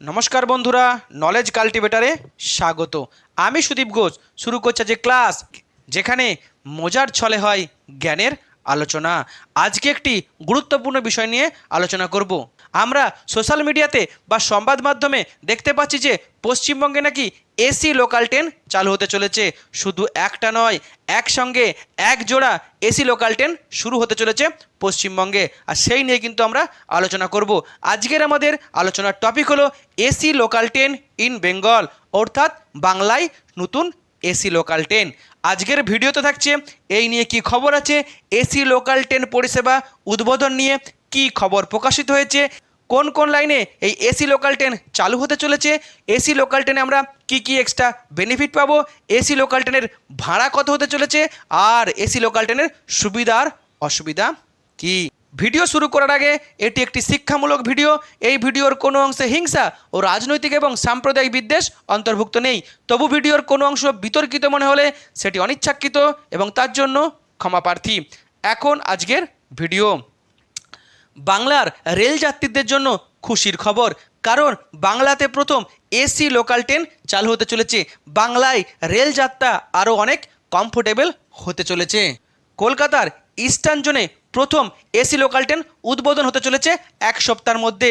নমস্কার বন্ধুরা নলেজ কাল্টিভেটারে স্বাগত। আমি সুদীপ ঘোষ, শুরু করছে যে ক্লাস, যেখানে মজার ছলে হয় জ্ঞানের আলোচনা। আজকে একটি গুরুত্বপূর্ণ বিষয় নিয়ে আলোচনা করব। আমরা সোশ্যাল মিডিয়াতে বা সংবাদ মাধ্যমে দেখতে পাচ্ছি যে পশ্চিমবঙ্গে নাকি এসি লোকাল ট্রেন চালু হতে চলেছে। শুধু একটা নয়, একসঙ্গে এক জোড়া এসি লোকাল ট্রেন শুরু হতে চলেছে পশ্চিমবঙ্গে। আর সেই নিয়ে কিন্তু আমরা আলোচনা করব। আজকের আমাদের আলোচনার টপিক হলো AC local train in Bengal অর্থাৎ বাংলায় নতুন এসি লোকাল ট্রেন আজকের ভিডিওতে থাকছে, এই নিয়ে কি খবর আছে এসি লোকাল ট্রেন পরিষেবা উদ্বোধন নিয়ে কি খবর প্রকাশিত হয়েছে কোন কোন লাইনে এই এসি লোকাল ট্রেন চালু হতে চলেছে? এসি লোকাল ট্রেনে আমরা কি কি এক্সট্রা বেনিফিট পাবো? এসি লোকাল ট্রেনের ভাড়া কত হতে চলেছে? আর এসি লোকাল ট্রেনের সুবিধার অসুবিধা কি? ভিডিও শুরু করার আগে এটি একটি শিক্ষামূলক ভিডিও। এই ভিডিওর কোনো অংশে হিংসা ও রাজনৈতিক এবং সাম্প্রদায়িক বিদ্বেষ অন্তর্ভুক্ত নেই। তবু ভিডিওর কোনো অংশ বিতর্কিত মনে হলে সেটি অনিচ্ছাকৃত এবং তার জন্য ক্ষমা প্রার্থী। এখন আজকের ভিডিও। বাংলার রেল যাত্রীদের জন্য খুশির খবর। কারণ বাংলাতে প্রথম এসি লোকাল ট্রেন চালু হতে চলেছে। বাংলায় রেল যাত্রা আরও অনেক কমফোর্টেবল হতে চলেছে। কলকাতার ইস্টার্ন জোনে প্রথম এসি লোকাল ট্রেন উদ্বোধন হতে চলেছে এক সপ্তাহের মধ্যে।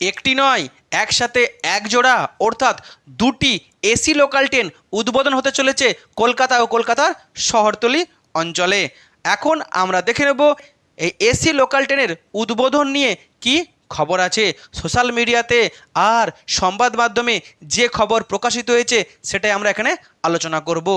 একটি নয়, একসাথে এক জোড়া, অর্থাৎ দুটি এসি লোকাল ট্রেন উদ্বোধন হতে চলেছে কলকাতা ও কলকাতার শহরতলি অঞ্চলে। এখন আমরা দেখে নেব এই এসি লোকাল ট্রেনের উদ্বোধন নিয়ে কি খবর আছে? সোশ্যাল মিডিয়াতে আর সংবাদ মাধ্যমে যে খবর প্রকাশিত হয়েছে সেটাই আমরা এখানে আলোচনা করব।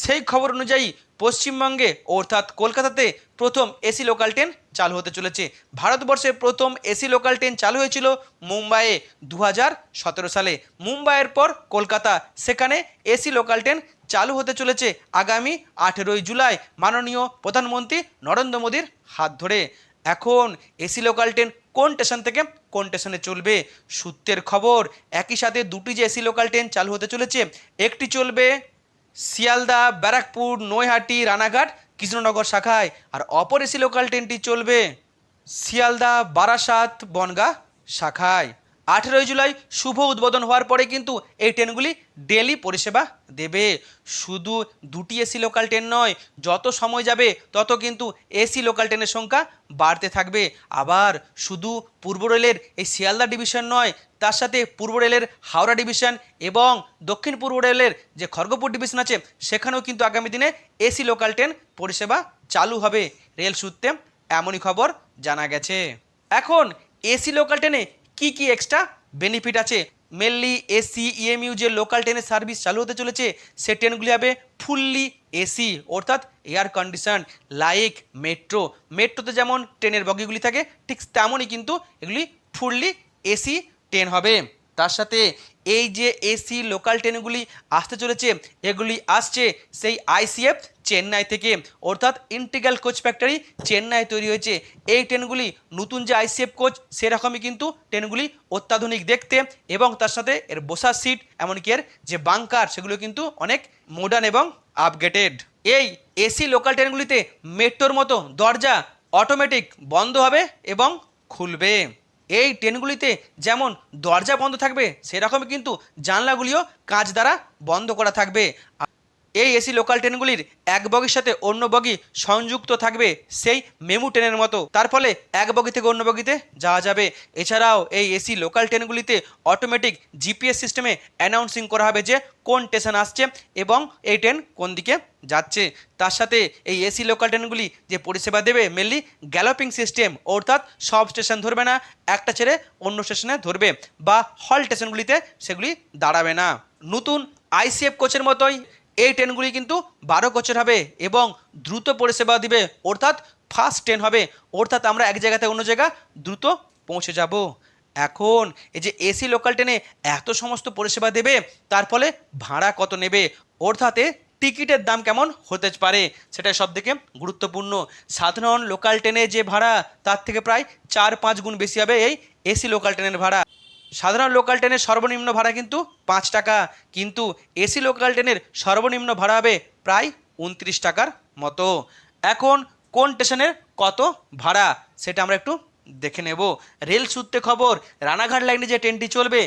সেই খবর অনুযায়ী পশ্চিমবঙ্গে অর্থাৎ কলকাতাতে প্রথম এসি লোকাল ট্রেন চালু হতে চলেছে। ভারতবর্ষে প্রথম এসি লোকাল ট্রেন চালু হয়েছিল মুম্বাইয়ে দু হাজার সতেরো সালে। মুম্বাইয়ের পর কলকাতা, সেখানে এসি লোকাল ট্রেন চালু হতে চলেছে আগামী আঠেরোই জুলাই। মাননীয় প্রধানমন্ত্রী নরেন্দ্র মোদীর হাত ধরে। এখন এসি লোকাল ট্রেন কোন স্টেশন থেকে কোন স্টেশনে চলবে? সূত্রের খবর, একই সাথে দুটি যে এসি লোকাল ট্রেন চালু হতে চলেছে, একটি চলবে শিয়ালদা, ব্যারাকপুর, নৈহাটি, রানাঘাট, কৃষ্ণনগর শাখায়। আর অপর এসি লোকাল ট্রেনটি চলবে শিয়ালদা, বারাসাত, বনগা শাখায়। আঠেরোই জুলাই শুভ উদ্বোধন হওয়ার পরে কিন্তু এই ট্রেনগুলি ডেলি পরিষেবা দেবে। শুধু দুটি এসি লোকাল ট্রেন নয়, যত সময় যাবে তত কিন্তু এসি লোকাল ট্রেনের সংখ্যা বাড়তে থাকবে। আবার শুধু পূর্ব রেলের এই শিয়ালদা ডিভিশন নয়, তার সাথে পূর্ব রেলের হাওড়া ডিভিশন এবং দক্ষিণ পূর্ব রেলের যে খড়গপুর ডিভিশন আছে, সেখানেও কিন্তু আগামী দিনে এসি লোকাল ট্রেন পরিষেবা চালু হবে। রেল সূত্রে এমনই খবর জানা গেছে। এখন এসি লোকাল ট্রেনে কি কি এক্সট্রা বেনিফিট আছে? মেনলি এসি ইএমইউ যে লোকাল ট্রেনের সার্ভিস চালু হতে চলেছে, সে ট্রেনগুলি হবে ফুললি এসি অর্থাৎ এয়ার কন্ডিশন লাইক মেট্রো মেট্রোতে যেমন ট্রেনের বগিগুলি থাকে, ঠিক তেমনই কিন্তু এগুলি ফুললি এসি ট্রেন হবে। তার সাথে এই যে এসি লোকাল ট্রেনগুলি আসতে চলেছে, এগুলি আসছে সেই আইসিএফ চেন্নাই থেকে। অর্থাৎ ইন্টিগ্রাল কোচ ফ্যাক্টরি চেন্নাই তৈরি হয়েছে। এই ট্রেনগুলি নতুন যে আইসিএফ কোচ, সেরকমই কিন্তু ট্রেনগুলি অত্যাধুনিক দেখতে এবং তার সাথে এর বসার সিট, এমনকি এর যে বাংকার, সেগুলো কিন্তু অনেক মডার্ন এবং আপগ্রেডেড এই এসি লোকাল ট্রেনগুলিতে মেট্রোর মতো দরজা অটোমেটিক বন্ধ হবে এবং খুলবে। এই ট্রেনগুলিতে যেমন দরজা বন্ধ থাকবে সেরকমই কিন্তু জানলাগুলিও কাঁচ দ্বারা বন্ধ করা থাকবে। এই এসি লোকাল ট্রেনগুলির এক বগির সাথে অন্য বগি সংযুক্ত থাকবে সেই মেমু ট্রেনের মতো। তার ফলে এক বগি থেকে অন্য বগিতে যাওয়া যাবে। এছাড়াও এই এসি লোকাল ট্রেনগুলিতে অটোমেটিক জিপিএস সিস্টেমে অ্যানাউন্সিং করা হবে যে কোন স্টেশন আসছে এবং এই ট্রেন কোন দিকে যাচ্ছে। তার সাথে এই এসি লোকাল ট্রেনগুলি যে পরিষেবা দেবে মেনলি গ্যালোপিং সিস্টেম অর্থাৎ সব স্টেশন ধরবে না, একটা ছেড়ে অন্য স্টেশনে ধরবে বা হল স্টেশনগুলিতে সেগুলি দাঁড়াবে না। নতুন আইসিএফ কোচের মতোই এই ট্রেনগুলি কিন্তু বারো কোচের হবে এবং দ্রুত পরিষেবা দিবে, অর্থাৎ ফাস্ট ট্রেন হবে। অর্থাৎ আমরা এক জায়গা থেকে অন্য জায়গা দ্রুত পৌঁছে যাব। এখন এই যে এসি লোকাল ট্রেনে এত সমস্ত পরিষেবা দেবে, তার ফলে ভাড়া কত নেবে? অর্থাৎ টিকিটের দাম কেমন হতে পারে? সেটাই সব থেকে গুরুত্বপূর্ণ। সাধারণ লোকাল ট্রেনে যে ভাড়া, তার থেকে প্রায় চার পাঁচ গুণ বেশি হবে এই এসি লোকাল ট্রেনের ভাড়া। সাধারণ লোকাল ট্রেনের সর্বনিম্ন ভাড়া কিন্তু পাঁচ টাকা। কিন্তু এসি লোকাল ট্রেনের সর্বনিম্ন ভাড়া হবে প্রায় উনত্রিশ টাকার মতো। এখন কোন স্টেশনের কত ভাড়া, সেটা আমরা একটু দেখে নেব। রেল সূত্রে খবর, রানাঘাট লাইনে যে ট্রেনটি চলবে,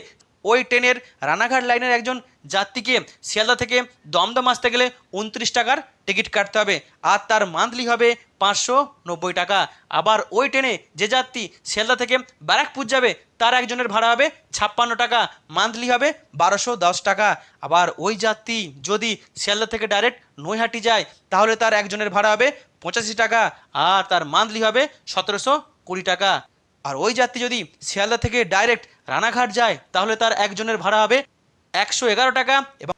ওই ট্রেনের রানাঘাট লাইনের একজন যাত্রীকে শিয়ালদা থেকে দমদম আসতে গেলে উনত্রিশ টাকার টিকিট কাটতে হবে। আর তার মান্থলি হবে পাঁচশো নব্বই টাকা। আবার ওই ট্রেনে যে যাত্রী শিয়ালদা থেকে ব্যারাকপুর যাবে তার একজনের ভাড়া হবে ছাপ্পান্ন টাকা মান্থলি হবে বারোশো দশ টাকা। আবার ওই যাত্রী যদি শিয়ালদা থেকে ডাইরেক্ট নৈহাটি যায়, তাহলে তার একজনের ভাড়া হবে পঁচাশি টাকা আর তার মান্থলি হবে সতেরোশো কুড়ি টাকা। আর ওই যাত্রী যদি শিয়ালদা থেকে ডাইরেক্ট রানাঘাট যায়, তাহলে তার একজনের ভাড়া হবে একশো এগারো টাকা। এবং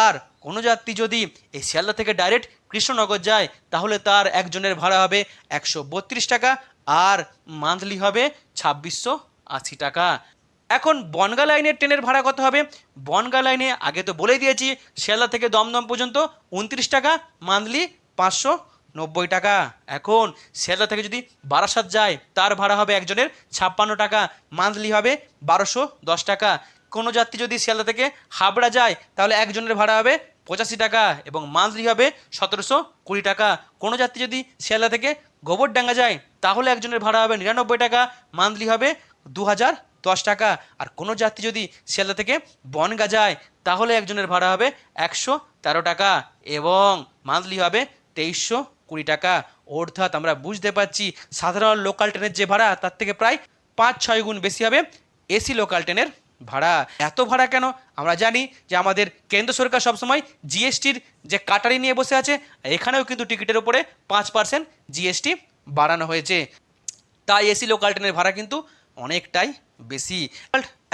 আর কোনো যাত্রী যদি এই শিয়ালদা থেকে ডাইরেক্ট কৃষ্ণনগর যায়, তাহলে তার একজনের ভাড়া হবে একশো বত্রিশ টাকা আর মান্থলি হবে ছাব্বিশশো আশি টাকা। এখন বনগা লাইনের ট্রেনের ভাড়া কত হবে? বনগা লাইনে আগে তো বলেই দিয়েছি, শিয়ালদা থেকে দমদম পর্যন্ত উনত্রিশ টাকা, মান্থলি পাঁচশো নব্বই টাকা। এখন শিয়ালদা থেকে যদি বারাসাত যায়, তার ভাড়া হবে একজনের ছাপ্পান্ন টাকা, মান্থলি হবে বারোশো দশ টাকা। কোনো যাত্রী যদি শিয়ালদা থেকে হাবড়া যায়, তাহলে একজনের ভাড়া হবে পঁচাশি টাকা এবং মান্থলি হবে সতেরোশো কুড়ি টাকা। কোনো যাত্রী যদি শিয়ালদা থেকে গোবরডাঙ্গা যায়, তাহলে একজনের ভাড়া হবে নিরানব্বই টাকা, মান্থলি হবে দু হাজার দশ টাকা। আর কোনো যাত্রী যদি শিয়ালদা থেকে বনগা যায়, তাহলে একজনের ভাড়া হবে একশো তেরো টাকা এবং মান্থলি হবে তেইশশো কুড়ি টাকা। অর্থাৎ আমরা বুঝতে পারছি সাধারণ লোকাল ট্রেনের যে ভাড়া, তার থেকে প্রায় পাঁচ ছয় গুণ বেশি হবে এসি লোকাল ট্রেনের ভাড়া। এত ভাড়া কেন? আমরা জানি যে আমাদের কেন্দ্র সরকার সবসময় জিএসটির যে কাটারি নিয়ে বসে আছে, এখানেও কিন্তু টিকিটের উপরে পাঁচ পার্সেন্ট জিএসটি বাড়ানো হয়েছে। তাই এসি লোকাল ট্রেনের ভাড়া কিন্তু অনেকটাই বেশি।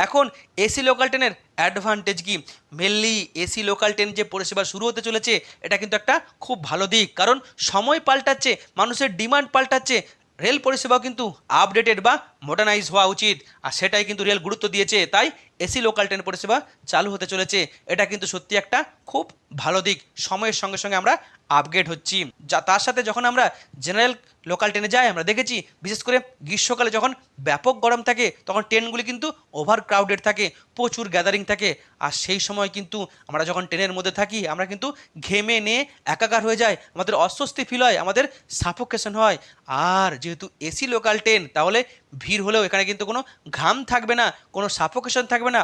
এখন এসি লোকাল ট্রেনের অ্যাডভান্টেজ কি? মেনলি এসি লোকাল ট্রেন যে পরিষেবা শুরু হতে চলেছে, এটা কিন্তু একটা খুব ভালো দিক। কারণ সময় পাল্টাচ্ছে, মানুষের ডিমান্ড পাল্টাচ্ছে রেল পরিষেবাও কিন্তু আপডেটেড বা মডার্নাইজ হওয়া উচিত। আর সেটাই কিন্তু রেল গুরুত্ব দিয়েছে। তাই এসি লোকাল ট্রেন পরিষেবা চালু হতে চলেছে। এটা কিন্তু সত্যি একটা খুব ভালো দিক। সময়ের সঙ্গে সঙ্গে আমরা আপগ্রেড হচ্ছি। যা, তার সাথে যখন আমরা জেনারেল লোকাল ট্রেনে যায়, আমরা দেখেছি, বিশেষ করে গ্রীষ্মকালে যখন ব্যাপক গরম থাকে, তখন ট্রেনগুলি কিন্তু ওভার ক্রাউডেড থাকে, প্রচুর গ্যাদারিং থাকে। আর সেই সময় কিন্তু আমরা যখন ট্রেনের মধ্যে থাকি, আমরা কিন্তু ঘেমে নিয়ে একাকার হয়ে যায় আমাদের অস্বস্তি ফিল হয়, আমাদের সাফোকেশন হয়। আর যেহেতু এসি লোকাল ট্রেন তাহলে ভিড় হলেও এখানে কিন্তু কোনো ঘাম থাকবে না, কোনো সাফোকেশন থাকবে না।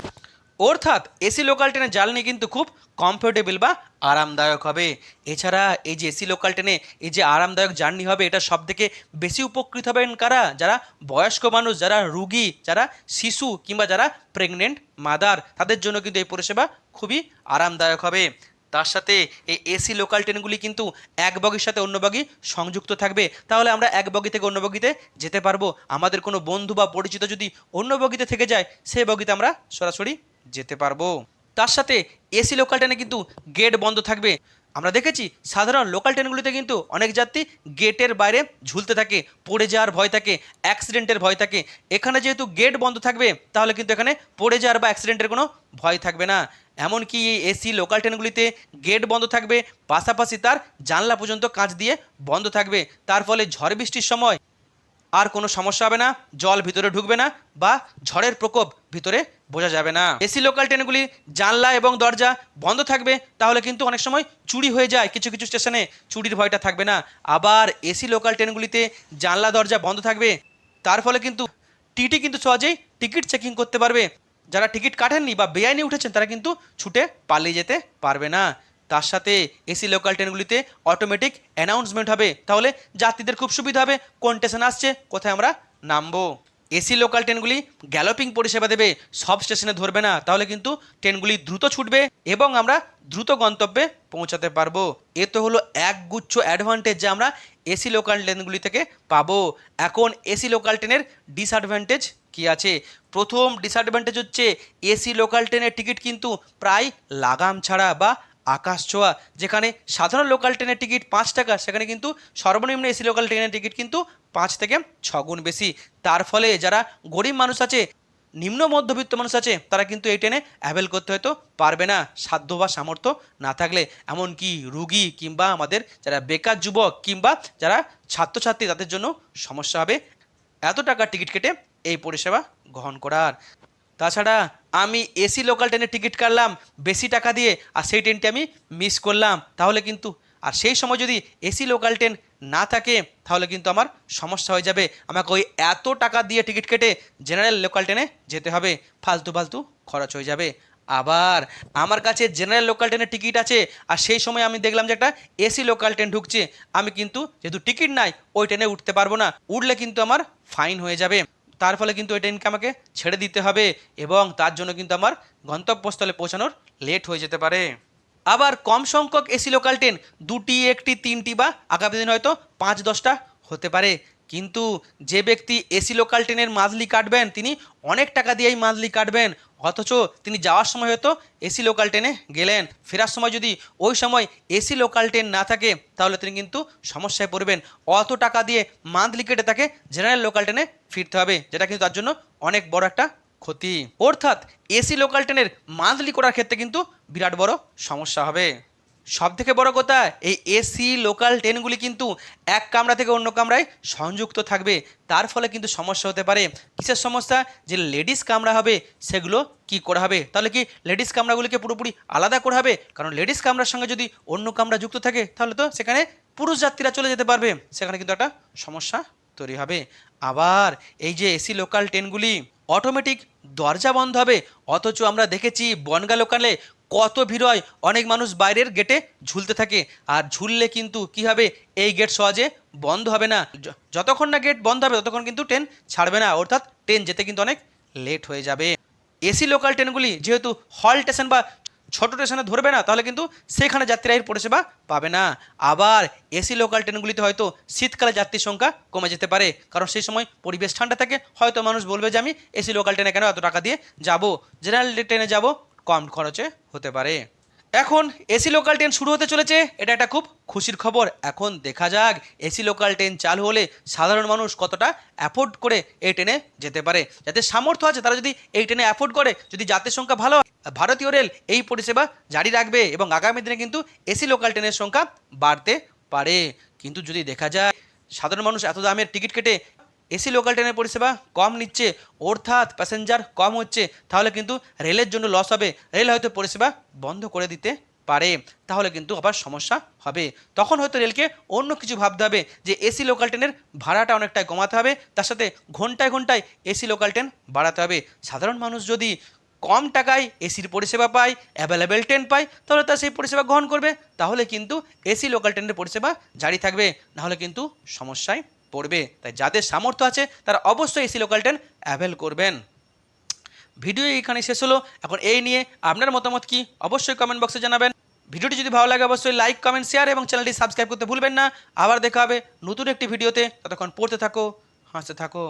অর্থাৎ এসি লোকাল ট্রেনের জার্নি কিন্তু খুব কমফোর্টেবল বা আরামদায়ক হবে। এছাড়া এই যে এসি লোকাল ট্রেনে এই যে আরামদায়ক জার্নি হবে, এটা সব থেকে বেশি উপকৃত হবেন কারা? যারা বয়স্ক মানুষ, যারা রুগী, যারা শিশু কিংবা যারা প্রেগনেন্ট মাদার তাদের জন্য কিন্তু এই পরিষেবা খুবই আরামদায়ক হবে। তার সাথে এই এসি লোকাল ট্রেনগুলি কিন্তু এক বগির সাথে অন্য বগি সংযুক্ত থাকবে। তাহলে আমরা এক বগি থেকে অন্য বগিতে যেতে পারব। আমাদের কোনো বন্ধু বা পরিচিত যদি অন্য বগিতে থেকে যায় সেই বগিতে আমরা সরাসরি যেতে পারব। তার সাথে এসি লোকাল ট্রেনে কিন্তু গেট বন্ধ থাকবে। আমরা দেখেছি সাধারণ লোকাল ট্রেনগুলিতে কিন্তু অনেক যাত্রী গেটের বাইরে ঝুলতে থাকে, পড়ে যাওয়ার ভয় থাকে অ্যাক্সিডেন্টের ভয় থাকে। এখানে যেহেতু গেট বন্ধ থাকবে, তাহলে কিন্তু এখানে পড়ে যাওয়ার বা অ্যাক্সিডেন্টের কোনো ভয় থাকবে না। এমনকি এই এসি লোকাল ট্রেনগুলিতে গেট বন্ধ থাকবে, পাশাপাশি তার জানলা পর্যন্ত কাঁচ দিয়ে বন্ধ থাকবে। তার ফলে ঝড় বৃষ্টির সময় আর কোনো সমস্যা হবে না, জল ভিতরে ঢুকবে না বা ঝড়ের প্রকোপ ভিতরে বোঝা যাবে না। এসি লোকাল ট্রেনগুলি জানলা এবং দরজা বন্ধ থাকবে, তাহলে কিন্তু অনেক সময় চুরি হয়ে যায় কিছু কিছু স্টেশনে চুরির ভয়টা থাকবে না। আবার এসি লোকাল ট্রেনগুলিতে জানলা দরজা বন্ধ থাকবে, তার ফলে কিন্তু টিটি কিন্তু সহজেই টিকিট চেকিং করতে পারবে। যারা টিকিট কাটেননি বা বেআইনি উঠেছেন, তারা কিন্তু ছুটে পালিয়ে যেতে পারবে না। তার সাথে এসি লোকাল ট্রেনগুলিতে অটোমেটিক অ্যানাউন্সমেন্ট হবে। তাহলে যাত্রীদের খুব সুবিধা হবে। কোন স্টেশন আসছে, কোথায় আমরা নামবো? এসি লোকাল ট্রেনগুলি গ্যালোপিং পরিষেবা দেবে। সব স্টেশনে ধরবে না। তাহলে কিন্তু ট্রেনগুলি দ্রুত ছুটবে এবং আমরা দ্রুত গন্তব্যে পৌঁছাতে পারব। এ তো হলো এক গুচ্ছ অ্যাডভান্টেজ যা আমরা এসি লোকাল ট্রেনগুলি থেকে পাবো। এখন এসি লোকাল ট্রেনের ডিসঅ্যাডভান্টেজ কি আছে? প্রথম ডিসঅ্যাডভান্টেজ হচ্ছে এসি লোকাল ট্রেনের টিকিট কিন্তু প্রায় লাগাম ছাড়া বা আকাশ ছোঁয়া, যেখানে সাধারণ লোকাল ট্রেনের টিকিট পাঁচ টাকা, সেখানে কিন্তু সর্বনিম্ন এসি লোকাল ট্রেনের টিকিট কিন্তু পাঁচ থেকে ছগুণ বেশি। তার ফলে যারা গরিব মানুষ আছে, নিম্ন মধ্যবিত্ত মানুষ আছে, তারা কিন্তু এই ট্রেনে অ্যাভেল করতে হয়তো পারবে না, সাধ্য বা সামর্থ্য না থাকলে। এমনকি রুগী কিংবা আমাদের যারা বেকার যুবক কিংবা যারা ছাত্রছাত্রী, তাদের জন্য সমস্যা হবে। এত টাকার টিকিট কেটে এই পরিষেবা গ্রহণ করার। তাছাড়া আমি এসি লোকাল ট্রেনের টিকিট কাটলাম, বেশি টাকা দিয়ে, আর সেই ট্রেনটি আমি মিস করলাম। তাহলে কিন্তু, আর সেই সময় যদি এসি লোকাল ট্রেন না থাকে, তাহলে কিন্তু আমার সমস্যা হয়ে যাবে। আমাকে ওই এত টাকা দিয়ে টিকিট কেটে জেনারেল লোকাল ট্রেনে যেতে হবে। ফালতু ফালতু খরচ হয়ে যাবে। আবার আমার কাছে জেনারেল লোকাল ট্রেনের টিকিট আছে, আর সেই সময় আমি দেখলাম যে একটা এসি লোকাল ট্রেন ঢুকছে। আমি কিন্তু যেহেতু টিকিট নাই, ওই ট্রেনে উঠতে পারব না। উঠলে কিন্তু আমার ফাইন হয়ে যাবে। তার ফলে কিন্তু ওই ট্রেনকে আমাকে ছেড়ে দিতে হবে এবং তার জন্য কিন্তু আমার গন্তব্যস্থলে পৌঁছানোর লেট হয়ে যেতে পারে। আবার কম সংখ্যক এসি লোকাল ট্রেন দুটি, একটি, তিনটি বা আগামী দিন হয়তো পাঁচ, দশটা হতে পারে। কিন্তু যে ব্যক্তি এসি লোকাল ট্রেনের মান্থলি কাটবেন, তিনি অনেক টাকা দিয়েই মান্থলি কাটবেন। অথচ তিনি যাওয়ার সময় হয়তো এসি লোকাল ট্রেনে গেলেন। ফেরার সময় যদি ওই সময় এসি লোকাল ট্রেন না থাকে, তাহলে তিনি কিন্তু সমস্যায় পড়বেন। অত টাকা দিয়ে মান্থলি কেটে তাকে জেনারেল লোকাল ট্রেনে ফিরতে হবে, যেটা কিন্তু তার জন্য অনেক বড় একটা ক্ষতি। অর্থাৎ এসি লোকাল ট্রেনের মান্থলি করার ক্ষেত্রে কিন্তু বিরাট বড় সমস্যা হবে। সব থেকে বড় কথা, এই এসি লোকাল ট্রেনগুলি কিন্তু এক কামরা থেকে অন্য কামরায় সংযুক্ত থাকবে। তার ফলে কিন্তু সমস্যা হতে পারে। কিসের সমস্যা? যে লেডিস কামরা হবে, সেগুলো কি করা হবে? তাহলে কি লেডিস কামরাগুলিকে পুরোপুরি আলাদা করা হবে? কারণ লেডিস কামরার সঙ্গে যদি অন্য কামরা যুক্ত থাকে, তাহলে তো সেখানে পুরুষ যাত্রীরা চলে যেতে পারবে। সেখানে কিন্তু একটা সমস্যা তৈরি হবে। আবার এই যে এসি লোকাল ট্রেনগুলি অটোমেটিক দরজা বন্ধ হবে। অথচ আমরা দেখেছি বনগা লোকালে কত ভিড় হয়? অনেক মানুষ বাইরের গেটে ঝুলতে থাকে। আর ঝুললে কিন্তু কি হবে? এই গেট সহজে বন্ধ হবে না। যতক্ষণ না গেট বন্ধ হবে, ততক্ষণ কিন্তু ট্রেন ছাড়বে না। অর্থাৎ ট্রেন যেতে কিন্তু অনেক লেট হয়ে যাবে। এসি লোকাল ট্রেনগুলি যেহেতু হল স্টেশন বা ছোট স্টেশনে ধরবে না, তাহলে কিন্তু সেখানে যাত্রীরা এর পরিষেবা পাবে না। আবার এসি লোকাল ট্রেনগুলিতে হয়তো শীতকালে যাত্রীর সংখ্যা কমে যেতে পারে। কারণ সেই সময় পরিবেশ ঠান্ডা থাকে। হয়তো মানুষ বলবে যে, আমি এসি লোকাল ট্রেনে কেন এত টাকা দিয়ে যাব? জেনারেল ট্রেনে যাব কম খরচে হতে পারে। এখন এসি লোকাল ট্রেন শুরু হতে চলেছে, এটা একটা খুব খুশির খবর। এখন দেখা যাক, এসি লোকাল ট্রেন চালু হলে সাধারণ মানুষ কতটা অ্যাফোর্ড করে এই ট্রেনে যেতে পারে। যাদের সামর্থ্য আছে, তারা যদি এই ট্রেনে অ্যাফোর্ড করে, যদি যাত্রীর সংখ্যা ভালো ভারতীয় রেল এই পরিষেবা জারি রাখবে এবং আগামী দিনে কিন্তু এসি লোকাল ট্রেনের সংখ্যা বাড়তে পারে। কিন্তু যদি দেখা যায়, সাধারণ মানুষ এত দামের টিকিট কেটে এসি লোকাল ট্রেনের পরিষেবা কম নিচ্ছে, অর্থাৎ প্যাসেঞ্জার কম হচ্ছে, তাহলে কিন্তু রেলের জন্য লস হবে। রেল হয়তো পরিষেবা বন্ধ করে দিতে পারে, তাহলে কিন্তু আবার সমস্যা হবে। তখন হয়তো রেলকে অন্য কিছু ভাবতে হবে, যে এসি লোকাল ট্রেনের ভাড়াটা অনেকটাই কমাতে হবে, তার সাথে ঘন্টায় ঘন্টায় এসি লোকাল ট্রেন বাড়াতে হবে। সাধারণ মানুষ যদি কম টাকায় এসির পরিষেবা পায় অ্যাভেলেবেল ট্রেন পায়, তাহলে তারা সেই পরিষেবা গ্রহণ করবে, তাহলে কিন্তু এসি লোকাল ট্রেনের পরিষেবা জারি থাকবে, নাহলে কিন্তু সমস্যায় পড়বে। তাই যাদের সামর্থ্য আছে, তারা অবশ্যই এসি লোকাল ট্রেন অ্যাভেল করবেন। ভিডিও এখানে শেষ হলো। এখন এই নিয়ে আপনার মতামত কি অবশ্যই কমেন্ট বক্সে জানাবেন। ভিডিওটি যদি ভালো লাগে, অবশ্যই লাইক কমেন্ট শেয়ার এবং চ্যানেলটি সাবস্ক্রাইব করতে ভুলবেন না। আবার দেখা হবে নতুন একটি ভিডিওতে। ততক্ষণ পড়তে থাকো, হাসতে থাকো।